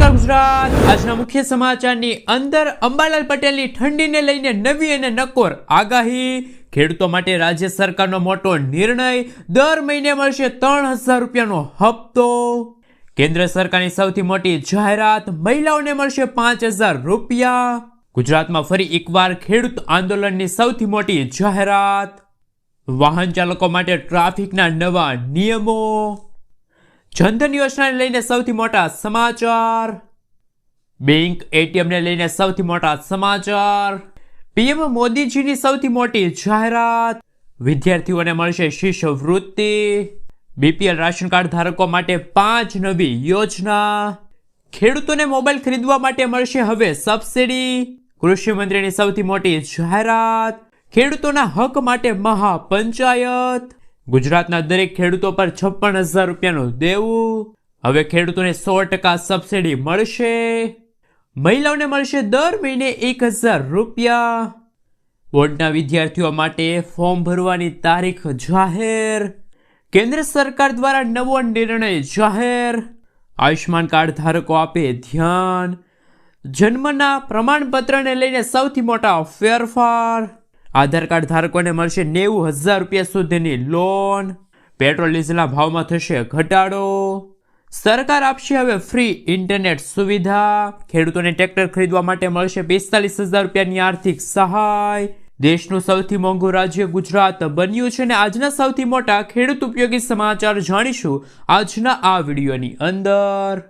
નમસ્કાર ગુજરાત. આજના મુખ્ય સમાચારની અંદર અંબાલાલ પટેલની ઠંડીને લઈને નવી અને નકોર આગાહી. ખેડૂતો માટે રાજ્ય સરકારનો મોટો નિર્ણય. દર મહિને મળશે ત્રણ હજાર રૂપિયાનો હપ્તો. કેન્દ્ર સરકારની સૌથી મોટી જાહેરાત, મહિલાઓને મળશે પાંચ હજાર રૂપિયા. ગુજરાતમાં ફરી એકવાર ખેડૂત આંદોલનની સૌથી મોટી જાહેરાત. વાહન ચાલકો માટે ટ્રાફિકના નવા નિયમો. જનધન યોજનાને લઈને સૌથી મોટા સમાચાર. બેંક એટીએમને લઈને સૌથી મોટા સમાચાર. પીએમ મોદીજીની સૌથી મોટી જાહેરાત. વિદ્યાર્થીઓને મળશે શિષ્યવૃત્તિ. બીપીએલ રાશન કાર્ડ ધારકો માટે પાંચ નવી યોજના. ખેડૂતોને મોબાઈલ ખરીદવા માટે મળશે હવે સબસિડી. કૃષિ મંત્રીની સૌથી મોટી જાહેરાત. ખેડૂતોના હક માટે મહાપંચાયત. ગુજરાતના દરેક ખેડૂતો પર છપ્પન હજાર રૂપિયાનું દેવું. હવે ખેડૂતોને સો ટકા સબસિડી મળશે. મહિલાઓને મળશે દર મહિને એક હજાર રૂપિયા. બોર્ડના વિદ્યાર્થીઓ માટે ફોર્મ ભરવાની તારીખ જાહેર. કેન્દ્ર સરકાર દ્વારા નવો નિર્ણય જાહેર. આયુષ્માન કાર્ડ ધારકો આપે ધ્યાન. જન્મના પ્રમાણપત્રને લઈને સૌથી મોટા ફેરફાર. આધાર કાર્ડ ધારકોને મળશે નેવું હજાર રૂપિયા સુધીની લોન પેટ્રોલ, ડીઝલના ભાવમાં થશે ઘટાડો. સરકાર આપશે હવે ફ્રી ઇન્ટરનેટ સુવિધા. ખેડૂતોને ટ્રેક્ટર ખરીદવા માટે મળશે પિસ્તાલીસ હજાર રૂપિયાની આર્થિક સહાય. દેશનું સૌથી મોંઘું રાજ્ય ગુજરાત બન્યું છે અને આજના સૌથી મોટા ખેડૂત ઉપયોગી સમાચાર જાણીશું આજના આ વિડીયોની અંદર.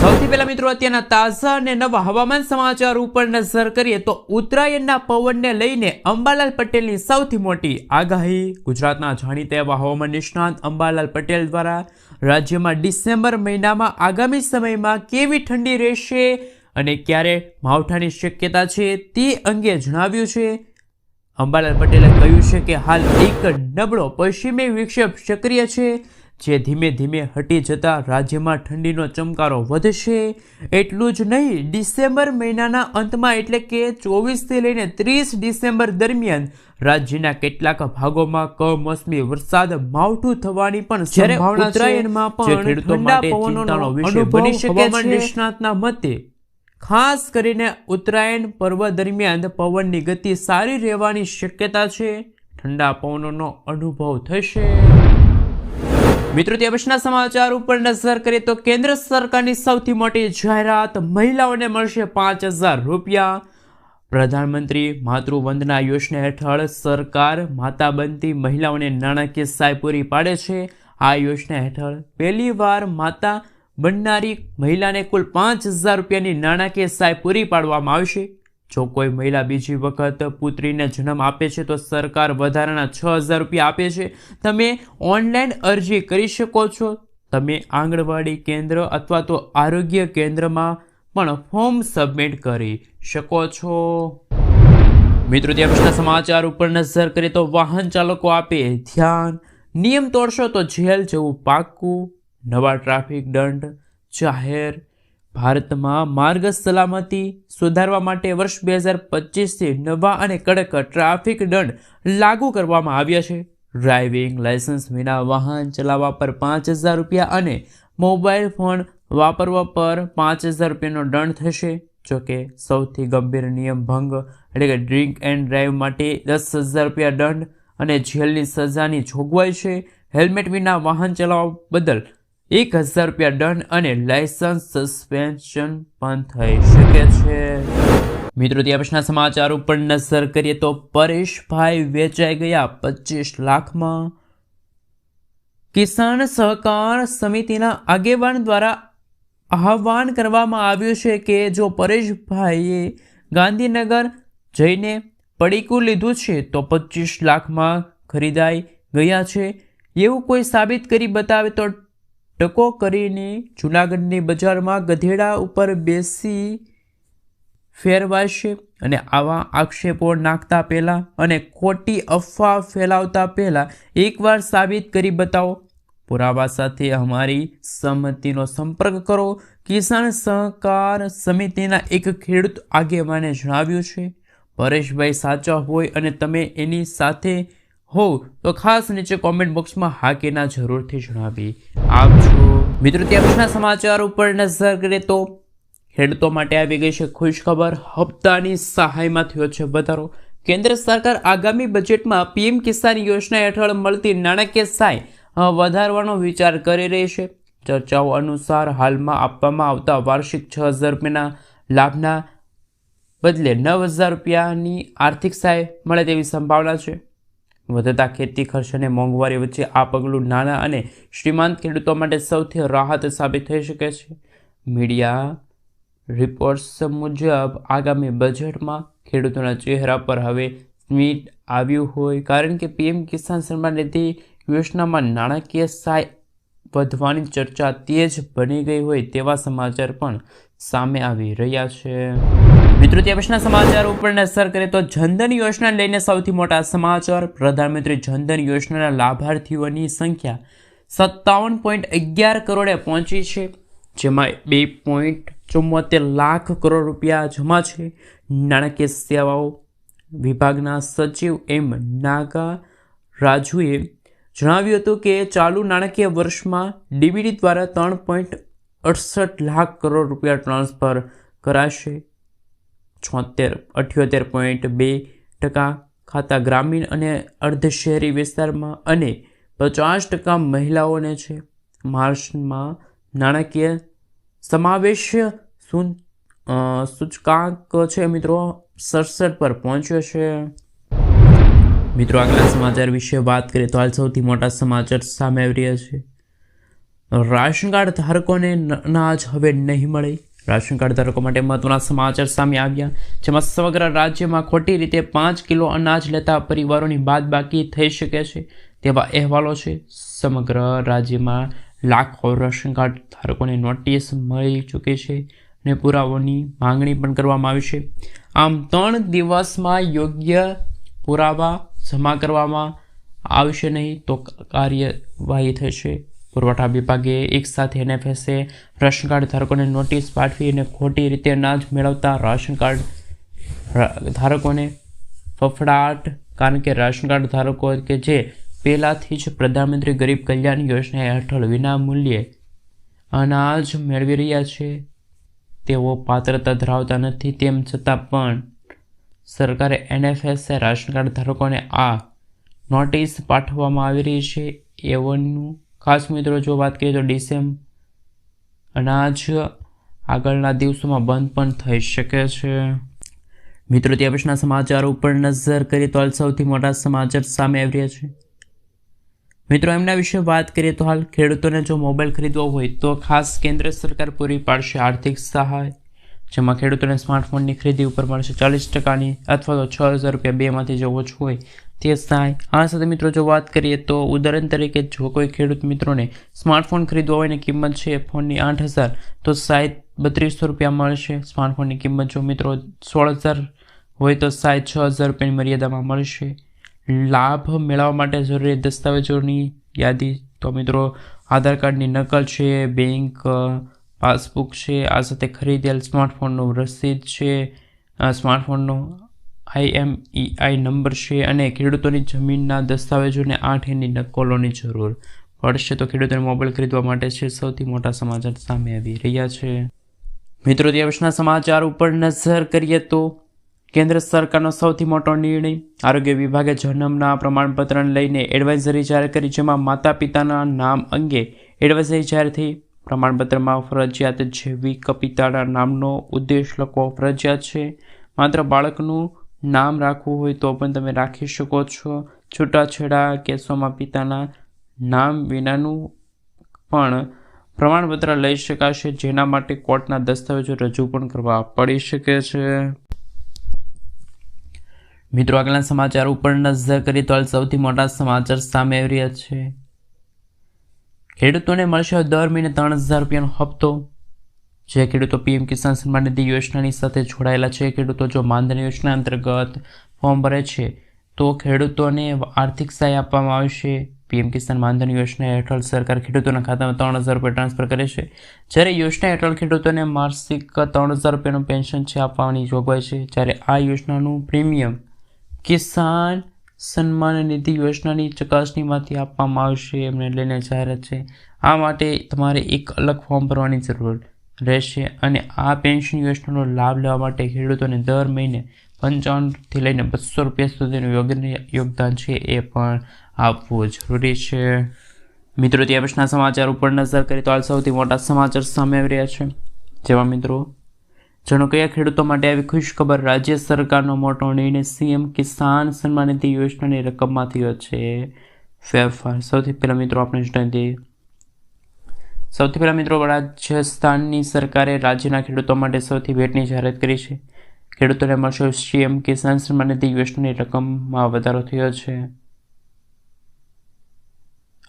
સૌથી પહેલા મિત્રો અત્યારના તાજા અને નવા હવામાન સમાચાર ઉપર નજર કરીએ તો ઉત્તરાયણના પવનને લઈને અંબાલાલ પટેલની સૌથી મોટી આગાહી. ગુજરાતના જાણીતા એવા હવામાન નિષ્ણાંત અંબાલાલ પટેલ દ્વારા રાજ્યમાં ડિસેમ્બર મહિનામાં આગામી સમયમાં કેવી ઠંડી રહેશે અને ક્યારે માવઠાની શક્યતા છે તે અંગે જણાવ્યું છે. અંબાલાલ પટેલે કહ્યું છે કે હાલ એક નબળો પશ્ચિમી વિક્ષેપ સક્રિય છે. જે ધીમે ધીમે હટી જતાં રાજ્યમાં ઠંડીનો ચમકારો વધશે એટલું જ નહીં ડિસેમ્બર મહિનાના અંતમાં એટલે કે ચોવીસથી લઈને ત્રીસ ડિસેમ્બર દરમિયાન રાજ્યના કેટલાક ભાગોમાં કમોસમી વરસાદ માવઠું થવાની પણ સંભાવના ઉત્તરાયણમાં પણ ખેડૂતો માટે ચિંતાનો વિષય બની શકે છે. નિષ્ણાતના મતે ખાસ કરીને ઉત્તરાયણ પર્વ દરમિયાન પવનની ગતિ સારી રહેવાની શક્યતા છે. ઠંડા પવનોનો અનુભવ થશે. મિત્રો, તે પછીના સમાચાર ઉપર નજર કરીએ તો કેન્દ્ર સરકારની સૌથી મોટી જાહેરાત મહિલાઓને મળશે પાંચ હજાર રૂપિયા. પ્રધાનમંત્રી માતૃવંદના યોજના હેઠળ સરકાર માતા બનતી મહિલાઓને નાણાકીય સહાય પૂરી પાડે છે. આ યોજના હેઠળ પહેલી વાર માતા બનનારી મહિલાને કુલ પાંચ હજાર રૂપિયાની નાણાકીય સહાય પૂરી પાડવામાં આવશે. જો કોઈ મહિલા બીજી વખત પુત્રીને જન્મ આપે છે, તો સરકાર વધારાના છ હજાર રૂપિયા આપે છે. તમે ઓનલાઈન અરજી કરી શકો છો. તમે આંગણવાડી કેન્દ્ર અથવા તો આરોગ્ય કેન્દ્રમાં પણ ફોર્મ સબમિટ કરી શકો છો. મિત્રો, ત્યાં પછીના સમાચાર ઉપર નજર કરીએ તો વાહન ચાલકો આપે ધ્યાન. નિયમ તોડશો તો જેલ જવું પાક્કું નવા ટ્રાફિક દંડ જાહેર ભારતમાં માર્ગ સલામતી સુધારવા માટે વર્ષ બે હજાર પચીસથી નવા અને કડક ટ્રાફિક દંડ લાગુ કરવામાં આવ્યા છે. ડ્રાઇવિંગ લાયસન્સ વિના વાહન ચલાવવા પર પાંચ હજાર રૂપિયા અને મોબાઈલ ફોન વાપરવા પર પાંચ હજાર રૂપિયાનો દંડ થશે. જોકે સૌથી ગંભીર નિયમ ભંગ એટલે કે ડ્રિંક એન્ડ ડ્રાઈવ માટે દસ હજાર રૂપિયા દંડ અને જેલની સજાની જોગવાઈ છે. હેલ્મેટ વિના વાહન ચલાવવા બદલ એક હજાર રૂપિયા દંડ અને લાયસન્સ સસ્પેન્શન પણ થઈ શકે છે. મિત્રો, ત્યાં પછીના સમાચાર ઉપર નજર કરીએ તો પરેશભાઈ વેચાઈ ગયા પચીસ લાખમાં. કિસાન સહકાર સમિતિના આગેવાન દ્વારા આહવાન કરવામાં આવ્યું છે કે જો પરેશભાઈએ ગાંધીનગર જઈને પડીકું લીધું છે, તો પચીસ લાખમાં ખરીદાઈ ગયા છે. એવું કોઈ સાબિત કરી બતાવે તો ટકો કરીને જૂનાગઢની બજારમાં ગધેડા ઉપર બેસી ફેરવાશે અને આવા આક્ષેપો નાખતા પહેલાં અને ખોટી અફવા ફેલાવતા પહેલાં એકવાર સાબિત કરી બતાવો. પુરાવા સાથે અમારી સંમતિનો સંપર્ક કરો. કિસાન સહકાર સમિતિના એક ખેડૂત આગેવાને જણાવ્યું છે, પરેશભાઈ સાચા હોય અને તમે એની સાથે હોવ તો ખાસ નીચે કોમેન્ટ બોક્સમાં હા કે ના જરૂરથી જણાવી આપજો મિત્રો ત્યાં પછીના સમાચાર ઉપર નજર કરીએ તો ખેડૂતો માટે આવી ગઈ છે ખુશખબર. હપ્તાની સહાયમાં થયો છે વધારો. કેન્દ્ર સરકાર આગામી બજેટમાં પીએમ કિસાન યોજના હેઠળ મળતી નાણાકીય સહાય વધારવાનો વિચાર કરી રહી છે. ચર્ચાઓ અનુસાર હાલમાં આપવામાં આવતા વાર્ષિક છ હજાર રૂપિયાના લાભના બદલે નવ હજાર રૂપિયાની આર્થિક સહાય મળે તેવી સંભાવના છે. વધતા ખેતી ખર્ચ અને મોંઘવારી વચ્ચે આ પગલું નાના અને શ્રીમંત ખેડૂતો માટે સૌથી રાહત સાબિત થઈ શકે છે. મીડિયા રિપોર્ટ્સ મુજબ, આગામી બજેટમાં ખેડૂતોના ચહેરા પર હવે સ્મિત આવ્યું હોય કારણ કે પીએમ કિસાન સન્માન નિધિ યોજનામાં નાણાકીય સહાય વધવાની ચર્ચા તેજ બની ગઈ હોય તેવા સમાચાર પણ સામે આવી રહ્યા છે. મિત્રો ત્યાં પછીના સમાચાર ઉપર અસર કરે તો જનધન યોજના લઈને સૌથી મોટા સમાચાર. પ્રધાનમંત્રી જનધન યોજનાના લાભાર્થીઓની સંખ્યા સત્તાવન પોઈન્ટ અગિયાર કરોડે પહોંચી છે, જેમાં બે પોઈન્ટ ચુમ્મોતેર લાખ કરોડ રૂપિયા જમા છે. નાણાકીય સેવાઓ વિભાગના સચિવ એમ નાગા રાજુએ જણાવ્યું હતું કે ચાલુ નાણાકીય વર્ષમાં ડીબીડી દ્વારા ત્રણ પોઈન્ટ અડસઠ લાખ કરોડ રૂપિયા ટ્રાન્સફર કરાશે. છોતેર, અઠ્યોતેર પોઈન્ટ બે ટકા ખાતા ગ્રામીણ અને અર્ધ વિસ્તારમાં અને પચાસ ટકા મહિલાઓને છે. માર્ચમાં નાણાકીય સમાવેશ સૂચકાંક છે મિત્રો, સડસઠ પર પહોંચ્યો છે. મિત્રો, આગલા સમાચાર વિશે વાત કરીએ તો હાલ સૌથી મોટા સમાચાર સામે આવી રહ્યા છે. રાશન કાર્ડ ધારકોને અનાજ હવે નહીં મળે. રાશન કાર્ડ ધારકો માટે મહત્વના સમાચાર સામે આવ્યા, જેમાં સમગ્ર રાજ્યમાં ખોટી રીતે પાંચ કિલો અનાજ લેતા પરિવારોની બાદબાકી થઈ શકે છે, તેવા અહેવાલો છે. સમગ્ર રાજ્યમાં લાખો રાશન કાર્ડ ધારકોને નોટિસ મળી ચૂકી છે અને પુરાવાની માંગણી પણ કરવામાં આવી છે. આમ ત્રણ દિવસમાં યોગ્ય પુરાવા જમા કરવામાં આવશે નહીં તો કાર્યવાહી થશે. પુરવઠા વિભાગે એક સાથે એનએફએસએ રાશન કાર્ડ ધારકોને નોટિસ પાઠવી અને ખોટી રીતે અનાજ મેળવતા રાશન કાર્ડ ધારકોને ફફડાટ. કારણ કે રાશન કાર્ડ ધારકો કે જે પહેલાંથી જ પ્રધાનમંત્રી ગરીબ કલ્યાણ યોજના હેઠળ વિના મૂલ્યે અનાજ મેળવી રહ્યા છે, તેઓ પાત્રતા ધરાવતા નથી. તેમ છતાં પણ સરકારે એનએફએસએ રાશન કાર્ડ ધારકોને આ નોટિસ પાઠવવામાં આવી રહી છે. એવનનું ખાસ મિત્રો, જો વાત કરીએ તો ડિસેમ્બર અનાજ આગળના દિવસોમાં બંધ પણ થઈ શકે છે. મિત્રો ત્યાં પછીના સમાચાર ઉપર નજર કરીએ તો હાલ સૌથી મોટા સમાચાર સામે આવી રહ્યા છે. મિત્રો, એમના વિશે વાત કરીએ તો હાલ ખેડૂતોને જો મોબાઈલ ખરીદવો હોય તો ખાસ કેન્દ્ર સરકાર પૂરી પાડશે આર્થિક સહાય, જેમાં ખેડૂતોને સ્માર્ટફોનની ખરીદી ઉપર મળશે ચાલીસ ટકાની અથવા તો છ હજાર રૂપિયા બેમાંથી જો ઓછું હોય તે સહાય આ સાથે મિત્રો, જો વાત કરીએ તો ઉદાહરણ તરીકે જો કોઈ ખેડૂત મિત્રોને સ્માર્ટફોન ખરીદવા હોય ને કિંમત છે ફોનની આઠ હજાર, તો સાહેબ બત્રીસો રૂપિયા મળશે. સ્માર્ટફોનની કિંમત જો મિત્રો સોળ હજાર હોય તો સાહેબ છ હજાર રૂપિયાની મર્યાદામાં મળશે. લાભ મેળવવા માટે જરૂરી દસ્તાવેજોની યાદી તો મિત્રો, આધાર કાર્ડની નકલ છે, બેંક પાસબુક છે, આ સાથે ખરીદેલ સ્માર્ટફોનનું રસીદ છે સ્માર્ટફોનનો આઈએમઈઆઈ નંબર છે અને ખેડૂતોની જમીનના દસ્તાવેજોને આઠ એની નકલોની જરૂર પડશે. તો ખેડૂતોને મોબાઈલ ખરીદવા માટે છે સૌથી મોટા સમાચાર સામે આવી રહ્યા છે. મિત્રો દિવસના સમાચાર ઉપર નજર કરીએ તો કેન્દ્ર સરકારનો સૌથી મોટો નિર્ણય આરોગ્ય વિભાગે જન્મના પ્રમાણપત્રને લઈને એડવાઇઝરી જાહેર કરી, જેમાં માતા પિતાના નામ અંગે એડવાઇઝરી જાહેર થઈ. પ્રમાણપત્રમાં ફરજિયાત જૈવિક પિતાના નામનો ઉદ્દેશ લખવો ફરજિયાત છે. માત્ર બાળકનું નામ રાખવું હોય તો પણ તમે રાખી શકો છો. છૂટાછેડા કેસોમાં પિતાના નામ વિનાનું પણ પ્રમાણપત્ર લઈ શકાશે, જેના માટે કોર્ટના દસ્તાવેજો રજૂ પણ કરવા પડી શકે છે. મિત્રો, આગળના સમાચાર ઉપર નજર કરીએ તો સૌથી મોટા સમાચાર સામે આવી રહ્યા છે. ખેડૂતોને મળશે દર મહિને ત્રણ હજાર રૂપિયાનો હપ્તો. જે ખેડૂતો પીએમ કિસાન સન્માન નિધિ યોજનાની સાથે જોડાયેલા છે. ખેડૂતો જો માનધન યોજના અંતર્ગત ફોર્મ ભરે છે, તો ખેડૂતોને આર્થિક સહાય આપવામાં આવશે. પીએમ કિસાન માનધન યોજના હેઠળ સરકાર ખેડૂતોના ખાતામાં ત્રણ હજાર રૂપિયા ટ્રાન્સફર કરે છે. જ્યારે યોજના હેઠળ ખેડૂતોને માસિક ત્રણ હજાર રૂપિયાનું પેન્શન છે આપવાની જોગવાઈ છે જ્યારે આ યોજનાનું પ્રીમિયમ કિસાન સન્માન નિધિ યોજનાની ચકાસણીમાંથી આપવામાં આવશે. એમને લઈને જાહેરાત છે. આ માટે તમારે એક અલગ ફોર્મ ભરવાની જરૂર રહેશે અને આ પેન્શન યોજનાનો લાભ લેવા માટે ખેડૂતોને દર મહિને પંચાવનથી લઈને બસો રૂપિયા સુધીનું યોગ્ય યોગદાન છે એ પણ આપવું જરૂરી છે. મિત્રો ત્યાં પછીના સમાચાર ઉપર નજર કરીએ તો હાલ સૌથી મોટા સમાચાર સામે આવી રહ્યા છે. જેમાં મિત્રો, જાણો કયા ખેડૂતો માટે આવી ખુશ ખબર રાજ્ય સરકારનો મોટો નિર્ણય સીએમ કિસાન સન્માન નિધિ યોજનાની રકમમાં થયો છે? ફેરફાર. સૌથી પહેલાં મિત્રો આપણે જણાવી દઈએ સૌથી પહેલાં મિત્રો રાજસ્થાનની સરકારે રાજ્યના ખેડૂતો માટે સૌથી ભેટની જાહેરાત કરી છે. ખેડૂતોને મળશે સીએમ કિસાન સન્માન નિધિ યોજનાની રકમમાં વધારો થયો છે.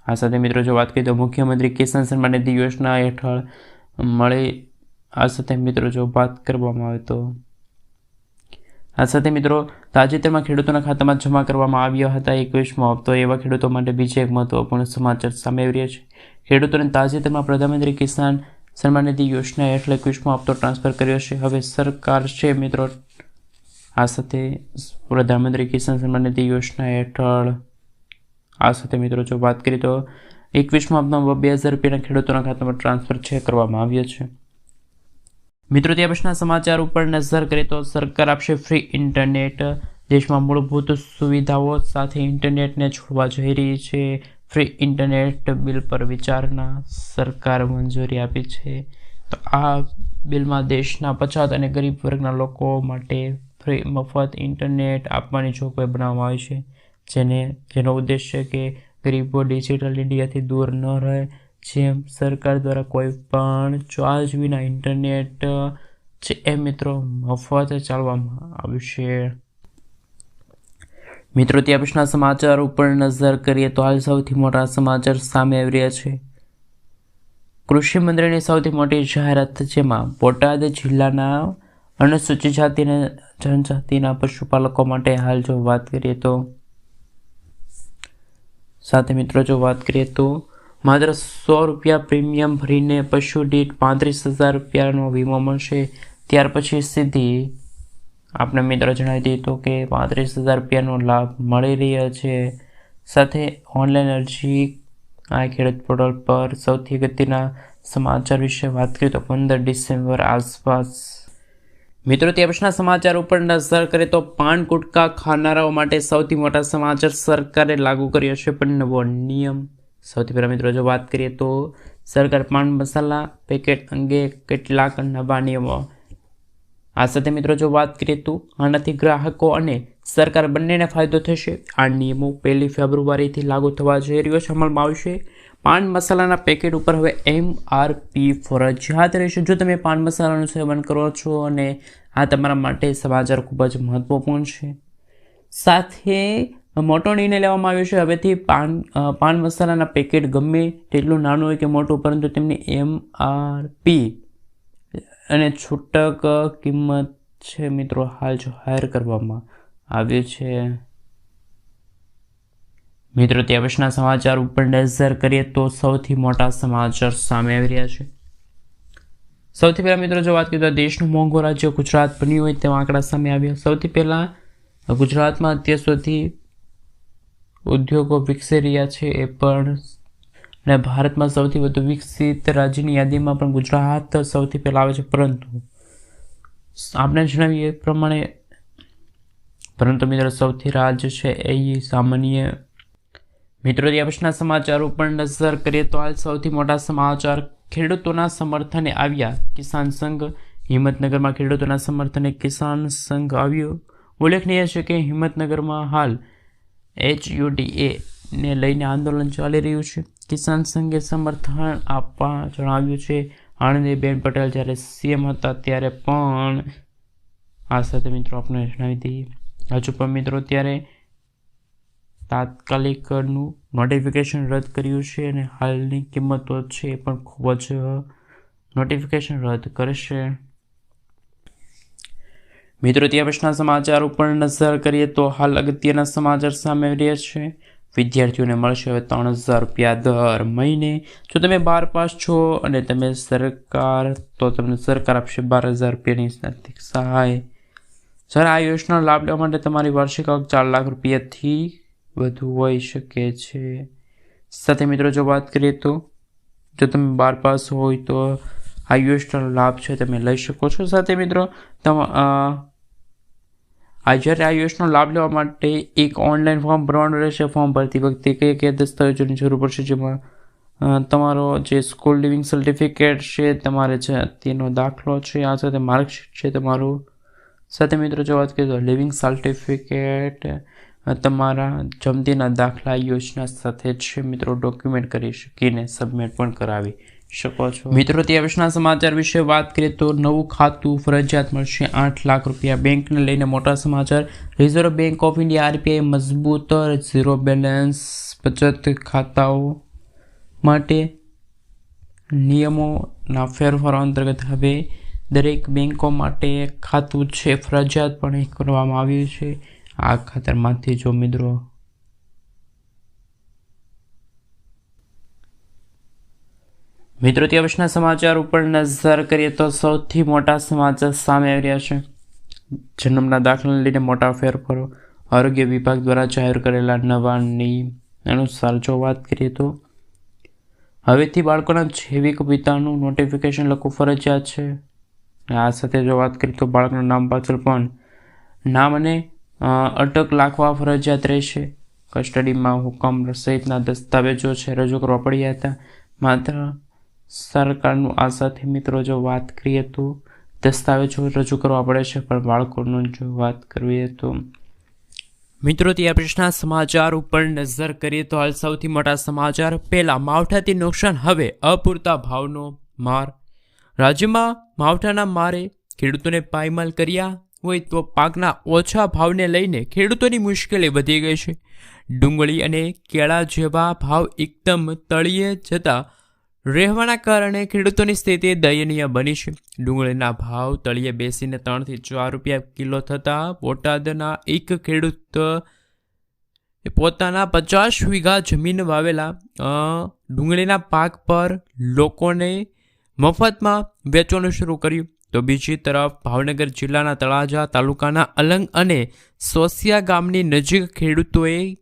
આ સાથે મિત્રો જો વાત કરીએ તો મુખ્યમંત્રી કિસાન સન્માન નિધિ યોજના હેઠળ મળી આ સાથે મિત્રો જો વાત કરવામાં આવે તો આ સાથે મિત્રો, તાજેતરમાં ખેડૂતોના ખાતામાં જમા કરવામાં આવ્યા હતા એકવીસમો હપ્તો એવા ખેડૂતો માટે બીજા એક મહત્વપૂર્ણ સમાચાર સામે આવી રહ્યા છે. ખેડૂતોને તાજેતરમાં પ્રધાનમંત્રી કિસાન સન્માન નિધિ યોજના હેઠળ એકવીસમો હપ્તો ટ્રાન્સફર કર્યો છે. હવે સરકાર છે મિત્રો, આ સાથે પ્રધાનમંત્રી કિસાન સન્માન નિધિ યોજના હેઠળ આ સાથે મિત્રો, જો વાત કરીએ તો એકવીસમો હપ્તામાં બે હજાર રૂપિયાના ખેડૂતોના ખાતામાં ટ્રાન્સફર છે, કરવામાં આવ્યો છે. મિત્રો ત્યાં પછીના સમાચાર ઉપર નજર કરીએ તો સરકાર આપશે ફ્રી ઇન્ટરનેટ દેશમાં મૂળભૂત સુવિધાઓ સાથે ઇન્ટરનેટને છોડવા જઈ રહી છે. ફ્રી ઇન્ટરનેટ બિલ પર વિચારણા સરકાર મંજૂરી આપી છે. તો આ બિલમાં દેશના પછાત અને ગરીબ વર્ગના લોકો માટે ફ્રી મફત ઇન્ટરનેટ આપવાની જોગવાઈ બનાવવામાં આવી છે. જેને, જેનો ઉદ્દેશ્ય કે ગરીબો ડિજિટલ ઇન્ડિયાથી દૂર ન રહે જેમ સરકાર દ્વારા કોઈ પણ ચાર્જ વિના ઇન્ટરનેટ છે એ મિત્રો મફત ચાલવામાં આવશે. મિત્રો ત્યાં પછીના સમાચાર ઉપર નજર કરીએ તો હાલ સૌથી મોટા સમાચાર સામે આવી રહ્યા છે. કૃષિ મંત્રીની સૌથી મોટી જાહેરાત જેમાં બોટાદ જિલ્લાના અનુસૂચિત જાતિના જનજાતિના પશુપાલકો માટે હાલ જો વાત કરીએ તો સાથે મિત્રો, જો વાત કરીએ તો માત્ર સો રૂપિયા પ્રીમિયમ ભરીને પશુ દીઠ પાંત્રીસ હજાર રૂપિયાનો વીમો મળશે. ત્યાર પછી સીધી આપણે મિત્રો જણાવી દઈએ તો કે પાંત્રીસ હજાર રૂપિયાનો લાભ મળી રહ્યો છે. સાથે ઓનલાઈન અરજી આ ખેડૂત પોર્ટલ પર સૌથી અગત્યના સમાચાર વિશે વાત કરીએ તો પંદર ડિસેમ્બર આસપાસ. મિત્રો ત્યાં પછીના સમાચાર ઉપર નજર કરીએ તો પાન ગુટકા ખાનારાઓ માટે સૌથી મોટા સમાચાર સરકારે લાગુ કર્યો છે પણ નવો નિયમ સૌથી પહેલાં મિત્રો, જો વાત કરીએ તો સરકાર પાન મસાલા પેકેટ અંગે કેટલાક નવા નિયમો. આ સાથે મિત્રો, જો વાત કરીએ તો આનાથી ગ્રાહકો અને સરકાર બંનેને ફાયદો થશે. આ નિયમો પહેલી ફેબ્રુઆરીથી લાગુ થવા જઈ રહ્યો છે, અમલમાં આવશે. પાન મસાલાના પેકેટ ઉપર હવે એમ આર પી ફરજિયાત રહેશે. જો તમે પાન મસાલાનું સેવન કરો છો અને આ તમારા માટે સમાચાર ખૂબ જ મહત્ત્વપૂર્ણ છે. સાથે મોટો નિર્ણય લેવામાં આવ્યો છે. હવેથી પાન પાન મસાલાના પેકેટ ગમે તેટલું નાનું હોય કે મોટું, પરંતુ તેમની એમ આર પી અને છૂટક કિંમત છે મિત્રો, હાલ જો હાયર કરવામાં આવ્યું છે. મિત્રો, તે પછીના સમાચાર ઉપર નજર કરીએ તો સૌથી મોટા સમાચાર સામે આવી રહ્યા છે. સૌથી પહેલાં મિત્રો, જો વાત કરીએ તો દેશનું મોંઘું રાજ્ય ગુજરાત બન્યું હોય તેવા આંકડા સામે આવ્યા. સૌથી પહેલાં ગુજરાતમાં અત્યાર સુધી ઉદ્યોગો વિકસી રહ્યા છે એ પણ અને ભારતમાં સૌથી વધુ વિકસિત રાજ્યની યાદીમાં પણ ગુજરાત સૌથી પહેલાં આવે છે. પરંતુ આપણે જણાવીએ એ પ્રમાણે, પરંતુ મિત્રો સૌથી રાજ્ય છે એ સામાન્ય. મિત્રો દિવસના સમાચાર ઉપર નજર કરીએ તો હાલ સૌથી મોટા સમાચાર ખેડૂતોના સમર્થને આવ્યા. કિસાન સંઘ, હિંમતનગરમાં ખેડૂતોના સમર્થને કિસાન સંઘ આવ્યો. ઉલ્લેખનીય છે કે હિંમતનગરમાં હાલ એચયુડીએ ને લઈને આંદોલન ચાલી રહ્યું છે. કિસાન સંઘે સમર્થન આપવા જણાવ્યું છે. આણંદીબેન પટેલ જ્યારે સીએમ હતા ત્યારે પણ આ સાથે મિત્રો આપણે જણાવી દઈએ. હજુ પણ મિત્રો ત્યારે તાત્કાલિકનું નોટિફિકેશન રદ કર્યું છે અને હાલની કિંમતો છે એ પણ ખૂબ જ નોટિફિકેશન રદ કરશે. મિત્રો ત્યાં પછીના સમાચાર ઉપર નજર કરીએ તો હાલ અગત્યના સમાચાર સામે રહ્યા છે. વિદ્યાર્થીઓને મળશે હવે ત્રણ હજાર રૂપિયા દર મહિને. જો તમે બાર પાસ છો અને તમે સરકાર, તો તમને સરકાર આપશે બાર હજાર રૂપિયાની આર્થિક સહાય. સર આ યોજનાનો લાભ લેવા માટે તમારી વાર્ષિક આવક ચાર લાખ રૂપિયાથી વધુ હોઈ શકે છે. સાથે મિત્રો, જો વાત કરીએ તો જો તમે બાર પાસ હોય તો આ યોજનાનો લાભ છે, તમે લઈ શકો છો. સાથે મિત્રો, તમ જ્યારે આ યોજનાનો લાભ લેવા માટે એક ઓનલાઈન ફોર્મ ભરવાનું રહેશે ફોર્મ ભરતી વખતે કયા કયા દસ્તાવેજોની જરૂર પડશે? જેમાં તમારો જે સ્કૂલ લિવિંગ સર્ટિફિકેટ છે, તમારે છે તેનો દાખલો છે, આ સાથે માર્કશીટ છે, તમારું. સાથે મિત્રો, જો વાત કરીએ તો લિવિંગ સર્ટિફિકેટ તમારા જમતીના દાખલા, યોજના સાથે જ મિત્રો ડોક્યુમેન્ટ કરી શકીને સબમિટ પણ કરાવી શકો છો. મિત્રો, તે વર્ષના સમાચાર વિશે વાત કરીએ તો નવું ખાતું ફરજિયાત મળશે. આઠ લાખ રૂપિયા બેંકને લઈને મોટા સમાચાર. Reserve Bank of India RBI મજબૂત ઝીરો બેલેન્સ બચત ખાતાઓ માટે નિયમોના ફેરફારો અંતર્ગત હવે દરેક બેંકો માટે ખાતું છે. ફરજિયાતપણે કરવામાં આવ્યું છે. આ ખાતરમાંથી જો મિત્રો મિત્રો, તે વર્ષના સમાચાર ઉપર નજર કરીએ તો સૌથી મોટા સમાચાર સામે આવી રહ્યા છે. જન્મના દાખલાને લઈને મોટા ફેરફારો આરોગ્ય વિભાગ દ્વારા જાહેર કરેલા નવા નિયમ અનુસાર જો વાત કરીએ તો હવેથી બાળકોના જૈવિક પિતાનું નોટિફિકેશન લખવું ફરજિયાત છે. આ સાથે જો વાત કરીએ તો બાળકના નામ પાછળ પણ નામ અને અટક લાખવા ફરજિયાત રહેશે. કસ્ટડીમાં હુકમ સહિતના દસ્તાવેજો છે, રજૂ કરવા પડ્યા હતા. માત્ર સરકારનું આશાથી મિત્રો, જો વાત કરીએ તો દસ્તાવેજો રજૂ કરવા પડે છે, પણ બાળકોનું જો વાત કરીએ તો મિત્રો, તે પ્રશ્નના સમાચાર ઉપર નજર કરીએ તો હાલ સૌથી મોટા સમાચાર. પહેલા, માવઠાથી નુકસાન, હવે અપૂરતા ભાવનો માર. રાજ્યમાં માવઠાના મારે ખેડૂતોને પાયમાલ કર્યા. હોય તો પાકના ઓછા ભાવને લઈને ખેડૂતોની મુશ્કેલી વધી ગઈ છે. ડુંગળી અને કેળા જેવા ભાવ એકદમ તળિયે જતા રહેવાના કારણે ખેડૂતોની સ્થિતિ દયનીય બની છે. ડુંગળીના ભાવ તળિયે બેસીને ત્રણથી ચાર રૂપિયા કિલો થતાં બોટાદના એક ખેડૂત પોતાના પચાસ વીઘા જમીન વાવેલા ડુંગળીના પાક પર લોકોને મફતમાં વેચવાનું શરૂ કર્યું. તો બીજી તરફ ભાવનગર જિલ્લાના તળાજા તાલુકાના અલંગ અને સોસિયા ગામની નજીક ખેડૂતોએ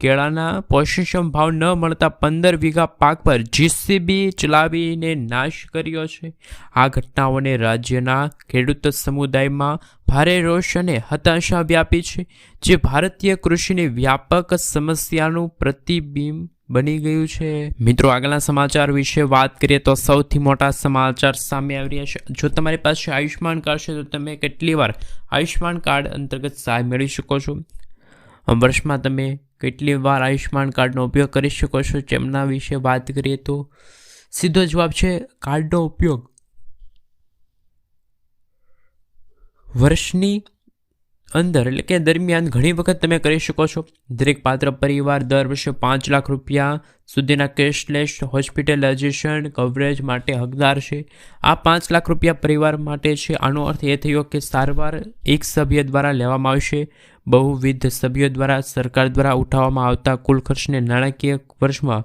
કેળાના પોષણક્ષમ ભાવ ન મળતા પંદર વીઘા પાક પર જીસીબી ચલાવીને નાશ કર્યો છે. આ ઘટનાઓને રાજ્યના ખેડૂત સમુદાયમાં ભારે રોષ અને હતાશા વ્યાપી છે, જે ભારતીય કૃષિની વ્યાપક સમસ્યાનું પ્રતિબિંબ બની ગયું છે. મિત્રો, આગળના સમાચાર વિશે વાત કરીએ તો સૌથી મોટા સમાચાર સામે આવી રહ્યા છે. જો તમારી પાસે આયુષ્યમાન કાર્ડ છે, તો તમે કેટલી વાર આયુષ્યમાન કાર્ડ અંતર્ગત સહાય મેળવી શકો છો? વર્ષમાં તમે કેટલી વાર આયુષ્યમાન કાર્ડનો ઉપયોગ કરી શકો છો? જેમના વિશે વાત કરીએ તો સીધો જવાબ છે, કાર્ડનો ઉપયોગ. વર્ષની અંદર, એટલે કે દરમિયાન ઘણી વખત તમે કરી શકો છો. દરેક પાત્ર પરિવાર દર વર્ષે પાંચ લાખ રૂપિયા સુધીના કેશલેસ હોસ્પિટલાઇઝેશન કવરેજ માટે હકદાર છે. આ પાંચ લાખ રૂપિયા પરિવાર માટે છે. આનો અર્થ એ થયો કે સારવાર એક સભ્ય દ્વારા લેવામાં આવશે. બહુવિધ સભ્યો દ્વારા સરકાર દ્વારા ઉઠાવવામાં આવતા કુલ ખર્ચને નાણાકીય વર્ષમાં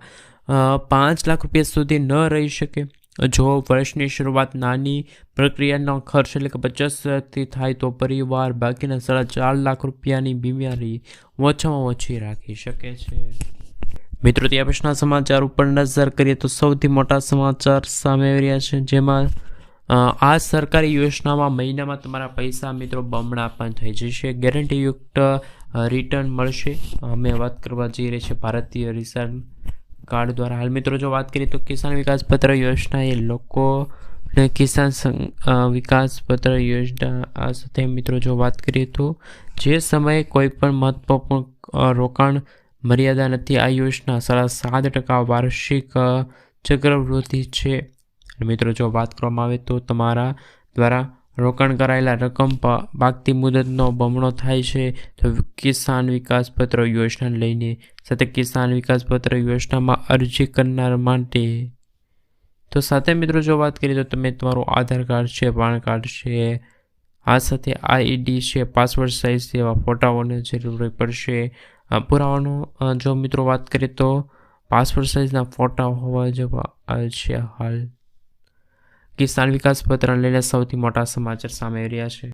પાંચ લાખ રૂપિયા સુધી ન રહી શકે. જો વર્ષની શરૂઆત નાની પ્રક્રિયાનો ખર્ચ એટલે કે પચાસથી થાય તો પરિવાર બાકીના સાડા ચાર લાખ રૂપિયાની બીમારી ઓછામાં ઓછી રાખી શકે છે. મિત્રો ત્યાં પછીના સમાચાર ઉપર નજર કરીએ તો સૌથી મોટા સમાચાર સામે આવી રહ્યા છે, જેમાં આ સરકારી યોજનામાં મહિનામાં તમારા પૈસા મિત્રો બમણા પણ થઈ જશે. ગેરંટીયુક્ત રિટર્ન મળશે. અમે વાત કરવા જઈ રહી છે ભારતીય રિઝર્વ કાર્ડ દ્વારા. હાલ મિત્રો, જો વાત કરીએ તો કિસાન વિકાસ પત્ર યોજના એ લોકોને કિસાન સં- વિકાસ પત્ર યોજના, આ સાથે મિત્રો, જો વાત કરીએ તો જે સમયે કોઈ પણ મહત્વપૂર્ણ રોકાણ મર્યાદા નથી, આ યોજના સાડા સાત ટકા વાર્ષિક ચક્રવૃદ્ધિ છે. મિત્રો, જો વાત કરવામાં આવે તો તમારા દ્વારા રોકાણ કરાયેલા રકમ પાકતી મુદતનો બમણો થાય છે, તો કિસાન વિકાસપત્ર યોજના લઈને સાથે કિસાન વિકાસપત્ર યોજનામાં અરજી કરનાર માટે. તો સાથે મિત્રો જો વાત કરીએ તો તમે તમારું આધાર કાર્ડ છે, પાન કાર્ડ છે, આ સાથે આઈડી છે, પાસવર્ડ સાઇઝ જેવા ફોટાઓની જરૂર પડશે. પુરાવાનો જો મિત્રો વાત કરીએ તો પાસપોર્ટ સાઇઝના ફોટા હોવા જેવા છે હાલ. કિસાન વિકાસ પત્ર લઈને સૌથી મોટા સમાચાર સામે આવી રહ્યા છે.